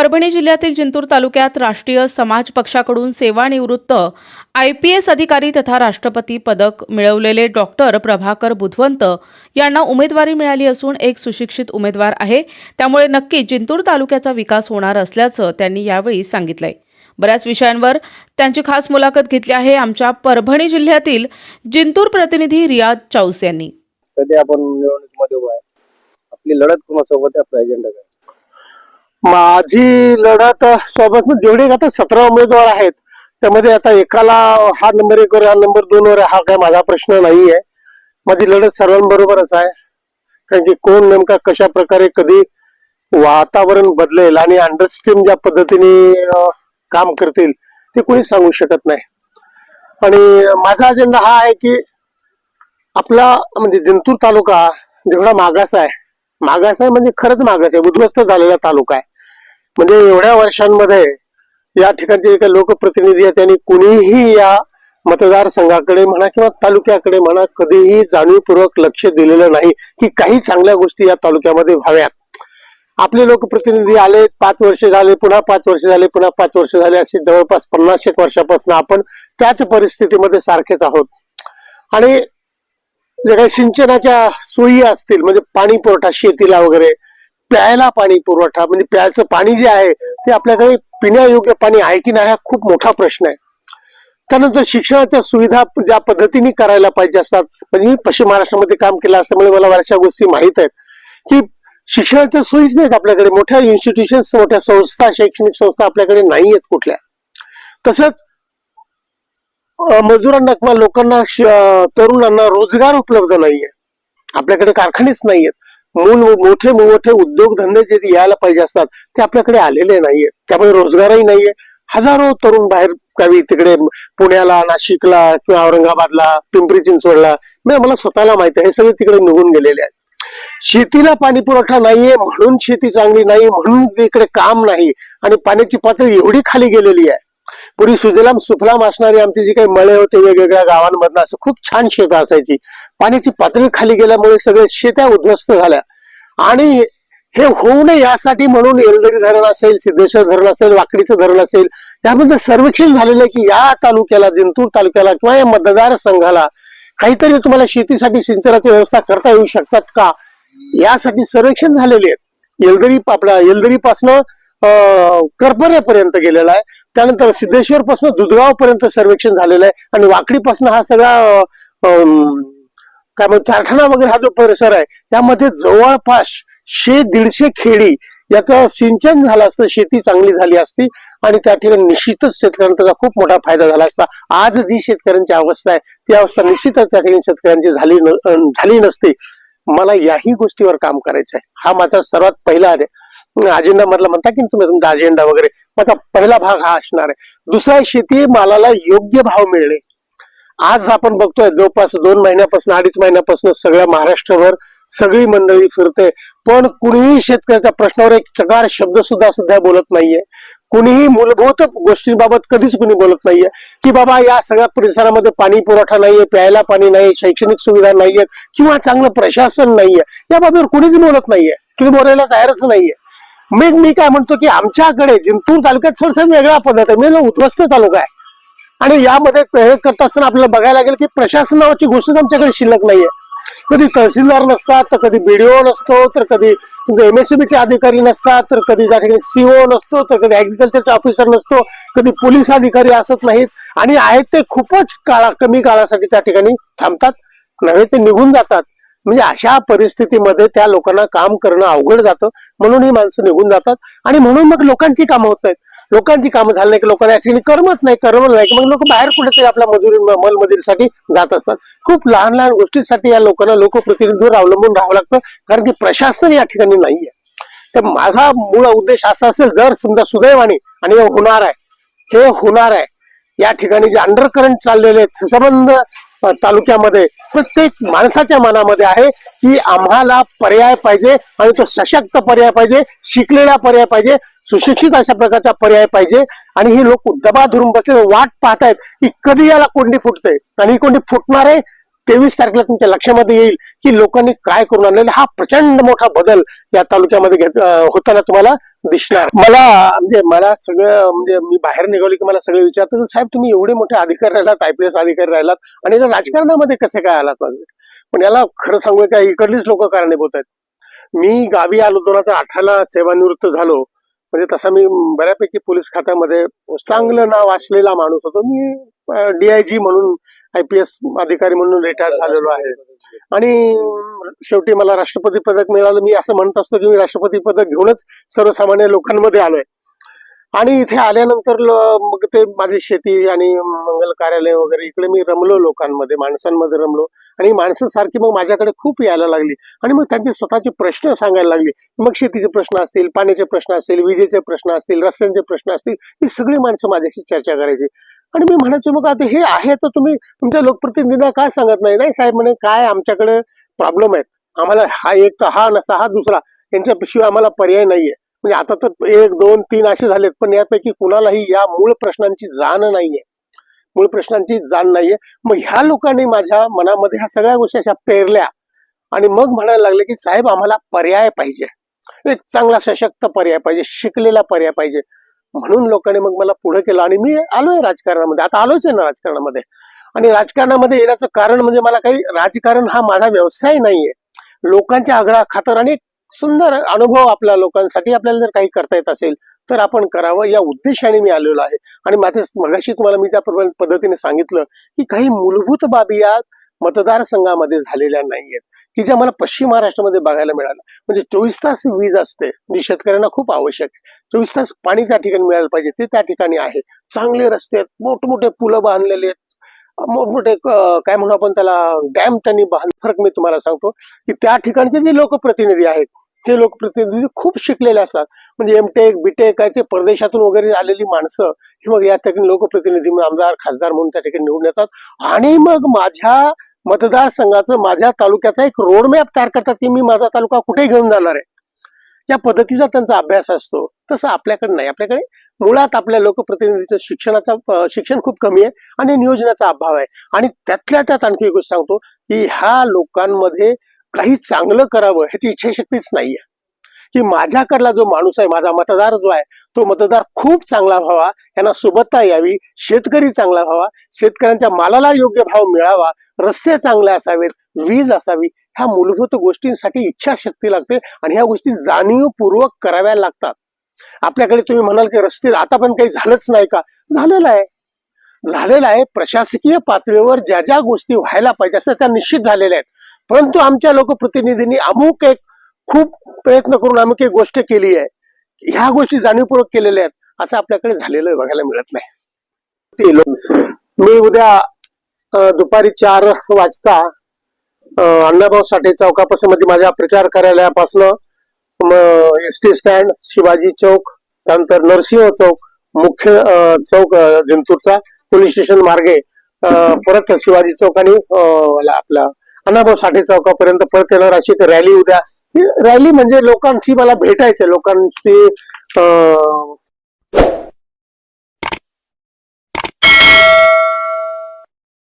परभणी जिल्ह्यातील जिंतूर तालुक्यात राष्ट्रीय समाज पक्षाकडून सेवानिवृत्त आय पी एस अधिकारी तथा राष्ट्रपती पदक मिळवलेले डॉक्टर प्रभाकर बुधवंत यांना उमेदवारी मिळाली असून एक सुशिक्षित उमेदवार आहे. त्यामुळे नक्की जिंतूर तालुक्याचा विकास होणार असल्याचं त्यांनी यावेळी सांगितलंय. बऱ्याच विषयांवर त्यांची खास मुलाखत घेतली आहे आमच्या परभणी जिल्ह्यातील जिंतूर प्रतिनिधी रियाज चौस यांनी. सध्या आपण निवडणुकीमध्ये उभा आहे. आपली लढत कोणासोबत आपला एजेंडा काय? माझी लढत सोबत जेवढे आता सतरा उमेदवार आहेत त्यामध्ये आता एकाला हा नंबर एक वर हा नंबर दोन वर हा काय माझा प्रश्न नाही आहे माझी लढत सर्वांबरोबरच आहे. कारण की कोण नेमका कशा प्रकारे कधी वातावरण बदलेल आणि अंडरस्टीम ज्या पद्धतीने काम करतील ते कोणी सांगू शकत नाही. आणि माझा अजेंडा हा आहे की आपला म्हणजे जिंतूर तालुका जेवढा मागास आहे मागास आहे म्हणजे खरंच मागास आहे उद्ध्वस्त झालेला तालुका आहे. म्हणजे एवढ्या वर्षांमध्ये या ठिकाणचे काही लोकप्रतिनिधी आहेत त्यांनी कुणीही या मतदारसंघाकडे म्हणा किंवा तालुक्याकडे म्हणा कधीही जाणीवपूर्वक लक्ष दिलेलं नाही की काही चांगल्या गोष्टी या तालुक्यामध्ये व्हाव्यात. आपले लोकप्रतिनिधी आले पाच वर्ष झाले पुन्हा पाच वर्ष झाले पुन्हा पाच वर्ष झाले असे जवळपास पन्नास एक वर्षापासून आपण त्याच परिस्थितीमध्ये सारखेच आहोत. आणि जे काही सिंचनाच्या सोयी असतील म्हणजे पाणी पुरवठा शेतीला वगैरे प्यायला पाणी पुरवठा म्हणजे प्यायचं पाणी जे आहे ते आपल्याकडे पिण्यायोग्य पाणी आहे की नाही हा खूप मोठा प्रश्न आहे. त्यानंतर शिक्षणाच्या सुविधा ज्या पद्धतीने करायला पाहिजे असतात म्हणजे मी पश्चिम महाराष्ट्रामध्ये काम केलं असल्यामुळे म्हणजे मला बऱ्याचशा गोष्टी माहीत आहेत की शिक्षणाच्या सोयीच नाहीत आपल्याकडे. मोठ्या इन्स्टिट्यूशन्स मोठ्या संस्था शैक्षणिक संस्था आपल्याकडे नाही आहेत कुठल्या. तसंच मजुरांना किंवा लोकांना तरुणांना रोजगार उपलब्ध नाहीये. आपल्याकडे कारखानेच नाहीयेत. मूल मोठे मोठे उद्योगधंदे जे यायला पाहिजे असतात ते आपल्याकडे आलेले नाहीये. त्यामुळे रोजगारही नाहीये. हजारो तरुण बाहेर गावी तिकडे पुण्याला नाशिकला किंवा औरंगाबादला पिंपरी चिंचवडला. मला स्वतःला माहिती आहे हे सगळे तिकडे निघून गेलेले आहेत. शेतीला पाणी पुरवठा नाहीये म्हणून शेती चांगली नाही म्हणून इकडे काम नाही. आणि पाण्याची पातळी एवढी खाली गेलेली आहे. पूर्वी सुजलाम सुफलाम असणारी आमची जी काही मळे होते वेगवेगळ्या गावांमधनं असं खूप छान शेतं असायची. पाण्याची पातळी खाली गेल्यामुळे सगळे शेत्या उद्ध्वस्त झाल्या. आणि हे होऊ नये यासाठी म्हणून येलदरी धरण असेल सिद्धेश्वर धरण असेल वाकडीचं धरण असेल त्यामध्ये सर्वेक्षण झालेलं आहे की या तालुक्याला जिंतूर तालुक्याला किंवा या मतदारसंघाला काहीतरी तुम्हाला शेतीसाठी सिंचनाची व्यवस्था करता येऊ शकतात का? यासाठी सर्वेक्षण झालेले आहेत. येलदरी आपल्या येलदरीपासनं करपऱ्यापर्यंत गेलेला आहे. त्यानंतर सिद्धेश्वर पासून दुधगाव पर्यंत सर्वेक्षण झालेलं आहे. आणि वाकडीपासून हा सगळा कारण अं, चारठाणा वगैरे हा जो परिसर आहे त्यामध्ये जवळपास शे दीडशे खेडी याचं सिंचन झालं असतं शेती चांगली झाली असती आणि त्या ठिकाणी निश्चितच शेतकऱ्यांना त्याचा खूप मोठा फायदा झाला असता. आज जी शेतकऱ्यांची अवस्था आहे ती अवस्था निश्चितच त्या ठिकाणी शेतकऱ्यांची झाली न- झाली नसती. मला याही गोष्टीवर काम करायचं आहे. हा माझा सर्वात पहिला अजेंडा मधला म्हणता की तुम्ही तुमचा अजेंडा वगैरे. माझा पहिला भाग हा असणार आहे. दुसरा शेती मालाला योग्य भाव मिळणे. आज आपण बघतोय जवळपास दोन महिन्यापासून अडीच महिन्यापासून सगळ्या महाराष्ट्रभर सगळी मंडळी फिरते. पण कुणीही शेतकऱ्याच्या प्रश्नावर एक चकार शब्द सुद्धा सध्या बोलत नाहीये. कुणीही मूलभूत गोष्टींबाबत कधीच कुणी बोलत नाहीये. की बाबा या सगळ्या परिसरामध्ये पाणी पुरवठा नाहीये प्यायला पाणी नाही शैक्षणिक सुविधा नाहीये किंवा चांगलं प्रशासन नाहीये या बाबीवर कुणीच बोलत नाहीये. कुणी बोलायला तयारच नाहीये. मग मी काय म्हणतो की आमच्याकडे जिंतूर तालुक्यात थोडासा वेगळा पद्धत आहे. मी उद्ध्वस्त तालुका आहे. आणि यामध्ये हे करत असताना आपल्याला बघायला लागेल की प्रशासन नावाची गोष्टच आमच्याकडे शिल्लक नाहीये. कधी तहसीलदार नसतात तर कधी बीडीओ नसतो तर कधी म्हणजे एमएससीबीचे अधिकारी नसतात तर कधी त्या ठिकाणी सीओ नसतो तर कधी ऍग्रिकल्चरचा ऑफिसर नसतो कधी पोलीस अधिकारी असत नाहीत. आणि आहेत ते खूपच काळा कमी काळासाठी त्या ठिकाणी थांबतात. नव्हे ते निघून जातात. म्हणजे अशा परिस्थितीमध्ये त्या लोकांना काम करणं अवघड जातं. म्हणून ही माणसं निघून जातात. आणि म्हणून मग लोकांची कामं होत आहेत. लोकांची कामं झाली नाही की लोकांना ऍक्च्युली करमत नाही करमत नाही. मग लोक बाहेर कुठेतरी आपल्या मजुरी मलमजुरीसाठी जात असतात. खूप लहान लहान गोष्टींसाठी या लोकांना लोकप्रतिनिधीवर अवलंबून राहावं लागतं कारण की प्रशासन या ठिकाणी नाहीये. तर माझा मूळ उद्देश असा असेल जर समजा सुदैवाने आणि हे होणार आहे हे होणार आहे या ठिकाणी जे अंडरकरंट चाललेले आहेत संबंध तालुक्यामध्ये प्रत्येक माणसाच्या मनामध्ये आहे की आम्हाला पर्याय पाहिजे आणि तो सशक्त पर्याय पाहिजे शिकलेला पर्याय पाहिजे सुशिक्षित अशा प्रकारचा पर्याय पाहिजे. आणि ही लोक दबा धरून बसले वाट पाहतायत की कधी याला कोंडी फुटते आणि ही कोंडी फुटणार आहे तेवीस तारखेला तुमच्या लक्षामध्ये येईल की लोकांनी काय करून आणलेला. हा प्रचंड मोठा बदल या तालुक्यामध्ये घेत होताना तुम्हाला दिसणार. मला म्हणजे मला सगळं म्हणजे मी बाहेर निघालो की मला सगळे विचारतात साहेब तुम्ही एवढे मोठे अधिकारी राहिलात आय पी एस अधिकारी राहिलात आणि राजकारणामध्ये कसे काय आलात? पण याला खरं सांगू का इकडलीच लोक कारणीभूत आहेत. मी गावी आलो दोन हजार अठराला सेवानिवृत्त झालो. म्हणजे तसा मी बऱ्यापैकी पोलीस खात्यामध्ये चांगलं नाव असलेला माणूस होतो. मी डीआयजी म्हणून आय पी एस अधिकारी म्हणून रिटायर झालेलो आहे. आणि शेवटी मला राष्ट्रपती पदक मिळालं. मी असं म्हणत असतो की मी राष्ट्रपती पदक घेऊनच सर्वसामान्य लोकांमध्ये आलोय. आणि इथे आल्यानंतर मग ते माझी शेती आणि मंगल कार्यालय वगैरे इकडे मी रमलो लोकांमध्ये माणसांमध्ये रमलो. आणि माणसं सारखी मग माझ्याकडे खूप यायला लागली. आणि मग त्यांचे स्वतःचे प्रश्न सांगायला लागले. मग शेतीचे प्रश्न असतील पाण्याचे प्रश्न असतील विजेचे प्रश्न असतील रस्त्यांचे प्रश्न असतील ही सगळी माणसं माझ्याशी चर्चा करायची. आणि मी म्हणायचो मग आता हे आहे तर तुम्ही तुमच्या लोकप्रतिनिधींना काय सांगत नाही? नाही साहेब म्हणे काय आमच्याकडे प्रॉब्लेम आहेत. आम्हाला हा एक तर हा नसा हा दुसरा. यांच्याशिवाय आम्हाला पर्याय नाहीये. म्हणजे आता तर एक दोन तीन असे झालेत पण यापैकी कुणालाही या मूळ प्रश्नांची जाण नाहीये. मूळ प्रश्नांची जाण नाहीये. मग ह्या लोकांनी माझ्या मनामध्ये ह्या सगळ्या गोष्टी अशा पेरल्या आणि मग म्हणायला लागले की साहेब आम्हाला पर्याय पाहिजे. एक चांगला सशक्त पर्याय पाहिजे शिकलेला पर्याय पाहिजे. म्हणून लोकांनी मग मला पुढे केलं आणि मी आलोय राजकारणामध्ये. आता आलोच आहे ना राजकारणामध्ये. आणि राजकारणामध्ये येण्याचं कारण म्हणजे मला काही राजकारण हा माझा व्यवसाय नाहीये. लोकांच्या आग्रहा खातर आणि एक सुंदर अनुभव आपल्या लोकांसाठी आपल्याला जर काही करता येत असेल तर आपण करावं या उद्देशाने मी आलेलो आहे. आणि माझे मगाशी तुम्हाला मी त्या प्रमाणे पद्धतीने सांगितलं की काही मूलभूत बाबी या मतदारसंघामध्ये झालेल्या नाहीयेत. की ज्या मला पश्चिम महाराष्ट्रामध्ये बघायला मिळालं म्हणजे चोवीस तास वीज असते जी शेतकऱ्यांना खूप आवश्यक आहे. चोवीस तास पाणी त्या ठिकाणी मिळायला पाहिजे ते त्या ठिकाणी आहे. चांगले रस्ते आहेत मोठमोठे पुलं बांधलेले आहेत. मोठमोठे काय म्हणू आपण त्याला डॅम त्यांनी बांध फरक मी तुम्हाला सांगतो की त्या ठिकाणचे जे लोकप्रतिनिधी आहेत हे लोकप्रतिनिधी खूप शिकलेले असतात. म्हणजे एमटेक बीटेक काय ते परदेशातून वगैरे आलेली माणसं ही मग या ठिकाणी लोकप्रतिनिधी म्हणून आमदार खासदार म्हणून त्या ठिकाणी निवडून येतात. आणि मग माझ्या मतदारसंघाचं माझ्या तालुक्याचा एक रोड मॅप तयार करतात की मी माझा तालुका कुठे घेऊन जाणार आहे. या पद्धतीचा त्यांचा अभ्यास असतो. तसं आपल्याकडे नाही. आपल्याकडे मुळात आपल्या लोकप्रतिनिधीचं शिक्षणाचा शिक्षण खूप कमी आहे आणि नियोजनाचा अभाव आहे. आणि त्यातल्या त्यात आणखी एक गोष्ट सांगतो की ह्या लोकांमध्ये काही चांगलं करावं ह्याची इच्छाशक्तीच नाहीये. की माझ्याकडला जो माणूस आहे माझा मतदार जो आहे तो मतदार खूप चांगला व्हावा यांना सुबत्ता यावी शेतकरी चांगला व्हावा शेतकऱ्यांच्या मालाला योग्य भाव मिळावा रस्ते चांगले असावेत वीज असावी ह्या मूलभूत गोष्टींसाठी इच्छाशक्ती लागते आणि ह्या गोष्टी जाणीवपूर्वक कराव्या लागतात. आपल्याकडे तुम्ही म्हणाल की रस्ते आता पण काही झालंच नाही का? झालेलं आहे. झालेलं आहे. प्रशासकीय पातळीवर ज्या ज्या गोष्टी व्हायला पाहिजे असतात त्या निश्चित झालेल्या आहेत. परंतु आमच्या लोकप्रतिनिधींनी अमुक एक खूप प्रयत्न करून अमुक एक गोष्ट केली आहे. ह्या गोष्टी जाणीवपूर्वक केलेल्या आहेत असं आपल्याकडे झालेलं बघायला मिळत नाही. ते लोक- मी उद्या दुपारी चार वाजता अण्णाभाऊ साठे चौकापासून म्हणजे माझ्या प्रचार कार्यालयापासून एस टी स्टँड शिवाजी चौक त्यानंतर नरसिंह चौक मुख्य चौक जिंतूरचा पोलीस स्टेशन मार्गे परत शिवाजी चौक आणि आपला अण्णाभाऊ साठे चौकापर्यंत परत येणार अशी एक रॅली उद्या. रॅली म्हणजे लोकांशी मला भेटायचं लोकांची